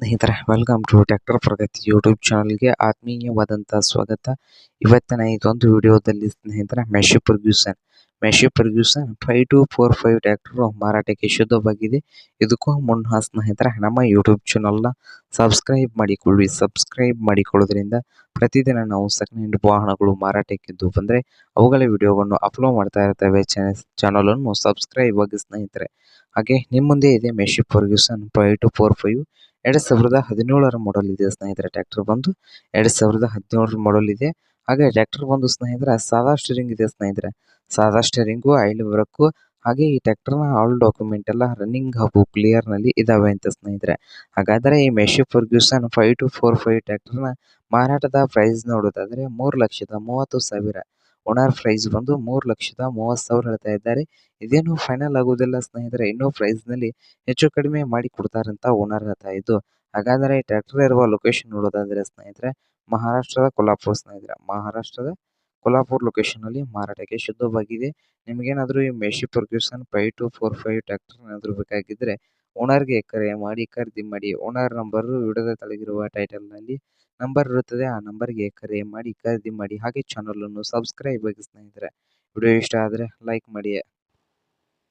ಸ್ನೇಹಿತರೆ welcome to tractor Pragati YouTube ಚಾನಲ್ಗೆ ಆತ್ಮೀಯವಾದಂಥ ಸ್ವಾಗತ. ಇವತ್ತಿನ ಇದೊಂದು ವಿಡಿಯೋದಲ್ಲಿ ಸ್ನೇಹಿತರ Massey Ferguson Massey Ferguson five two four five tractor ಮಾರಾಟಕ್ಕೆ ಶುದ್ಧವಾಗಿದೆ. ಇದಕ್ಕೂ ಮುನ್ನ ಸ್ನೇಹಿತರ, ನಮ್ಮ ಯೂಟ್ಯೂಬ್ ಚಾನಲ್ನ ಸಬ್ಸ್ಕ್ರೈಬ್ ಮಾಡಿಕೊಳ್ಳಿ. ಸಬ್ಸ್ಕ್ರೈಬ್ ಮಾಡಿಕೊಳ್ಳೋದ್ರಿಂದ ಪ್ರತಿದಿನ ನಾವು ಸೆಕೆಂಡ್ ವಾಹನಗಳು ಮಾರಾಟಕ್ಕಿದ್ದು ಬಂದರೆ ಅವುಗಳ ವಿಡಿಯೋವನ್ನು ಅಪ್ಲೋಡ್ ಮಾಡ್ತಾ ಇರ್ತವೆ. ಚಾನಲನ್ನು ಸಬ್ಸ್ಕ್ರೈಬ್ ಆಗಿ ಸ್ನೇಹಿತರೆ. ಹಾಗೆ ನಿಮ್ಮ ಮುಂದೆ ಇದೆ Massey Ferguson five two four five ಎರಡು ಸಾವಿರದ ಹದಿನೇಳರ ಮಾಡಲ್ ಇದೆ ಸ್ನೇಹಿತರೆ ಟ್ರ್ಯಾಕ್ಟರ್ ಬಂದು. ಎರಡು ಸಾವಿರದ ಹದಿನೇಳರ ಮಾಡಲ್ ಇದೆ. ಹಾಗೆ ಟ್ರ್ಯಾಕ್ಟರ್ ಬಂದು ಸ್ನೇಹಿತರೆ, ಸಾದಾ ಸ್ಟೀರಿಂಗ್ ಇದೆ ಸ್ನೇಹಿತರೆ. ಸಾದಾ ಸ್ಟೀರಿಂಗು ಆಯಿಲ್ ವರ್ಕು ಹಾಗೆ ಈ ಟ್ರ್ಯಾಕ್ಟರ್ನ ಆಲ್ ಡಾಕ್ಯುಮೆಂಟ್ ಎಲ್ಲ ರನ್ನಿಂಗ್ ಹಾಗೂ ಕ್ಲಿಯರ್ನಲ್ಲಿ ಇದಾವೆ ಅಂತ ಸ್ನೇಹಿತರೆ. ಹಾಗಾದರೆ ಈ Massey Ferguson five two four five ಟ್ರ್ಯಾಕ್ಟರ್ನ ಮಾರಾಟದ ಪ್ರೈಸ್ ನೋಡೋದಾದ್ರೆ ಮೂರು ಲಕ್ಷದ ಮೂವತ್ತು ಸಾವಿರ. ಓನರ್ ಪ್ರೈಸ್ ಬಂದು ಮೂರು ಲಕ್ಷದ ಮೂವತ್ತು ಸಾವಿರ ಹೇಳ್ತಾ ಇದ್ದಾರೆ. ಇದೇನು ಫೈನಲ್ ಆಗುವುದಿಲ್ಲ ಸ್ನೇಹಿತರೆ, ಇನ್ನೂ ಪ್ರೈಸ್ನಲ್ಲಿ ಹೆಚ್ಚು ಕಡಿಮೆ ಮಾಡಿ ಕೊಡ್ತಾರಂತ ಓನರ್ ಹೇಳ್ತಾ ಇದ್ದು, ಹಾಗಾದರೆ ಟ್ರ್ಯಾಕ್ಟರ್ ಇರುವ ಲೊಕೇಶನ್ ನೋಡೋದಾದ್ರೆ ಸ್ನೇಹಿತರೆ, ಮಹಾರಾಷ್ಟ್ರದ ಕೊಲ್ಲಾಪುರ ಸ್ನೇಹಿತರೆ. ಮಹಾರಾಷ್ಟ್ರದ ಕೊಲ್ಲಾಪುರ್ ಲೊಕೇಶನ್ ಅಲ್ಲಿ ಮಾರಾಟಕ್ಕೆ ಶುದ್ಧವಾಗಿದೆ. ನಿಮಗೇನಾದರೂ ಈ Massey Ferguson five two four five tractor ಏನಾದರೂ ಬೇಕಾಗಿದ್ದರೆ ಓನರ್ಗೆ ಕರೆ ಮಾಡಿ ಖರೀದಿ ಮಾಡಿ, ಓನರ್ ನಂಬರ್ ವಿಡಿಯೋದ ಟೈಟಲ್ನಲ್ಲಿ ನಂಬರ್ ಇರುತ್ತದೆ, ಆ ನಂಬರ್ಗೆ ಕರೆ ಮಾಡಿ ಖರೀದಿ ಮಾಡಿ, ಹಾಗೆ ಚಾನಲ್ ಅನ್ನು ಸಬ್ಸ್ಕ್ರೈಬ್ ಆಗಿ ಸ್ನೇಹಿತರೆ. ವಿಡಿಯೋ ಇಷ್ಟ ಆದರೆ ಲೈಕ್ ಮಾಡಿ.